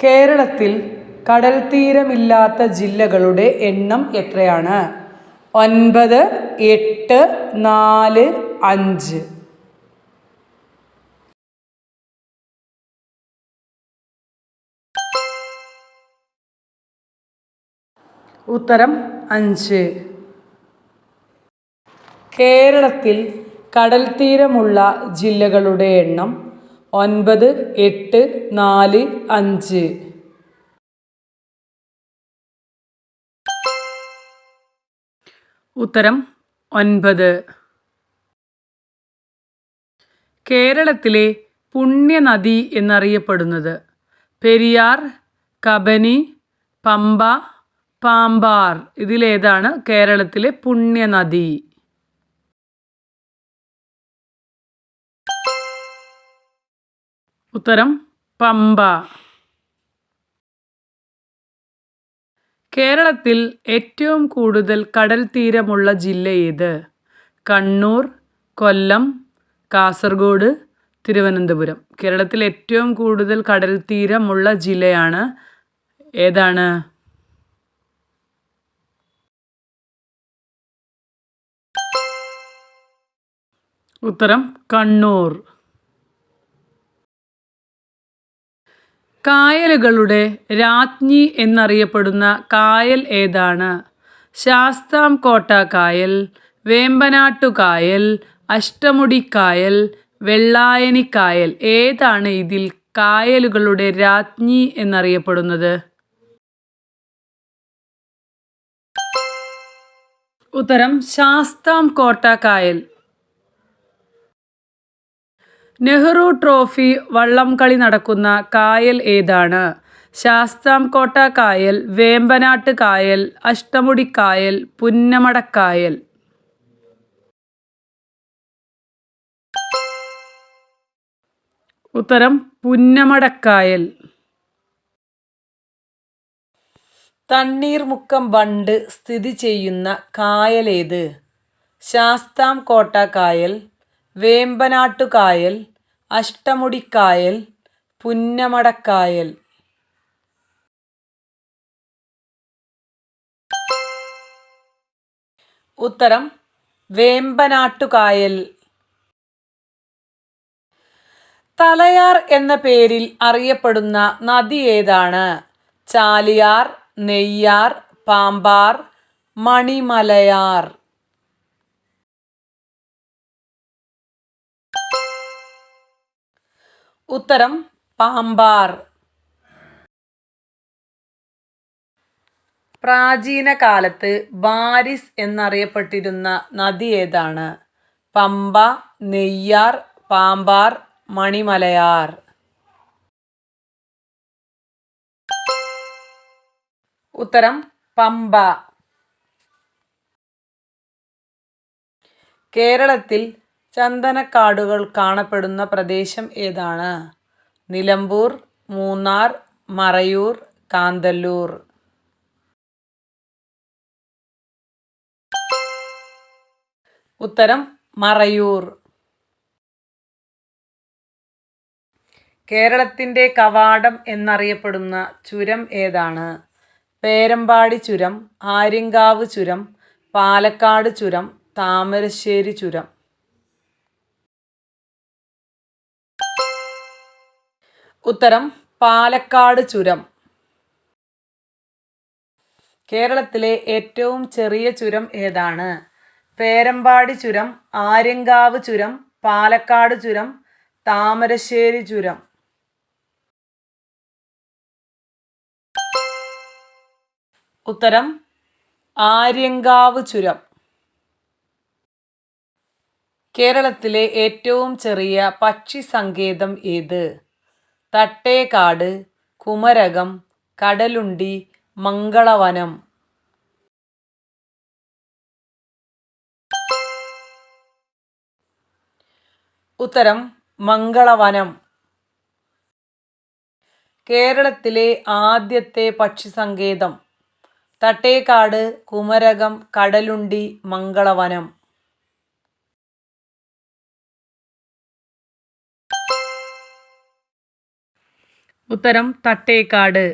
കേരളത്തിൽ കടൽ തീരമില്ലാത്ത ജില്ലകളുടെ എണ്ണം എത്രയാണ്? ഒൻപത് എട്ട് നാല് അഞ്ച്. ഉത്തരം അഞ്ച്. കേരളത്തിൽ കടൽ തീരമുള്ള ജില്ലകളുടെ എണ്ണം ഒൻപത് എട്ട് നാല് അഞ്ച്. ഉത്തരം ഒൻപത്. കേരളത്തിലെ പുണ്യനദി എന്നറിയപ്പെടുന്നത് പെരിയാർ കബനി പമ്പ പാമ്പാർ. ഇതിലേതാണ് കേരളത്തിലെ പുണ്യനദി. ഉത്തരം പമ്പ. കേരളത്തിൽ ഏറ്റവും കൂടുതൽ കടൽ തീരമുള്ള ജില്ല ഏത്? കണ്ണൂർ കൊല്ലം കാസർഗോഡ് തിരുവനന്തപുരം. കേരളത്തിൽ ഏറ്റവും കൂടുതൽ കടൽ തീരമുള്ള ജില്ലയാണ് ഏതാണ്? ഉത്തരം കണ്ണൂർ. കായലുകളുടെ രാജ്ഞി എന്നറിയപ്പെടുന്ന കായൽ ഏതാണ്? ശാസ്താംകോട്ട കായൽ വേമ്പനാട്ടുകായൽ അഷ്ടമുടിക്കായൽ വെള്ളായനിക്കായൽ ഏതാണ് ഇതിൽ കായലുകളുടെ രാജ്ഞി എന്നറിയപ്പെടുന്നത്? ഉത്തരം ശാസ്താംകോട്ട കായൽ. നെഹ്റു ട്രോഫി വള്ളംകളി നടക്കുന്ന കായൽ ഏതാണ്? ശാസ്താംകോട്ട കായൽ വേമ്പനാട്ട് കായൽ അഷ്ടമുടിക്കായൽ പുന്നമടക്കായൽ ഉത്തരം പുന്നമടക്കായൽ തണ്ണീർമുക്കം ബണ്ട് സ്ഥിതി ചെയ്യുന്ന കായലേത്? ശാസ്താംകോട്ട കായൽ വേമ്പനാട്ടുകായൽ അഷ്ടമുടിക്കായൽ പുന്നമടക്കായൽ. ഉത്തരം വേമ്പനാട്ടുകായൽ. തലയാർ എന്ന പേരിൽ അറിയപ്പെടുന്ന നദി ഏതാണ്? ചാലിയാർ നെയ്യാർ പാമ്പാർ മണിമലയാർ. ഉത്തരം പാമ്പാർ. പ്രാചീന കാലത്ത് ബാരിസ് എന്നറിയപ്പെട്ടിരുന്ന നദി ഏതാണ്? പമ്പ നെയ്യാർ പാമ്പാർ മണിമലയാർ. ഉത്തരം പമ്പ. കേരളത്തിൽ ചന്ദനക്കാടുകൾ കാണപ്പെടുന്ന പ്രദേശം ഏതാണ്? നിലമ്പൂർ മൂന്നാർ മറയൂർ കാന്തല്ലൂർ. ഉത്തരം മറയൂർ. കേരളത്തിന്റെ കവാടം എന്നറിയപ്പെടുന്ന ചുരം ഏതാണ്? പേരമ്പാടി ചുരം ആര്യങ്കാവ് ചുരം പാലക്കാട് ചുരം താമരശ്ശേരി ചുരം. ഉത്തരം പാലക്കാട് ചുരം. കേരളത്തിലെ ഏറ്റവും ചെറിയ ചുരം ഏതാണ്? പേരമ്പാടി ചുരം ആര്യങ്കാവ് ചുരം പാലക്കാട് ചുരം താമരശ്ശേരി ചുരം. ഉത്തരം ആര്യങ്കാവ് ചുരം. കേരളത്തിലെ ഏറ്റവും ചെറിയ പക്ഷി സങ്കേതം ഏത്? തട്ടേക്കാട് കുമരകം കടലുണ്ടി മംഗളവനം. ഉത്തരം മംഗളവനം. കേരളത്തിലെ ആദ്യത്തെ പക്ഷി സങ്കേതം തട്ടേക്കാട് കുമരകം കടലുണ്ടി മംഗളവനം. ഉത്തരം തട്ടേക്കാട്.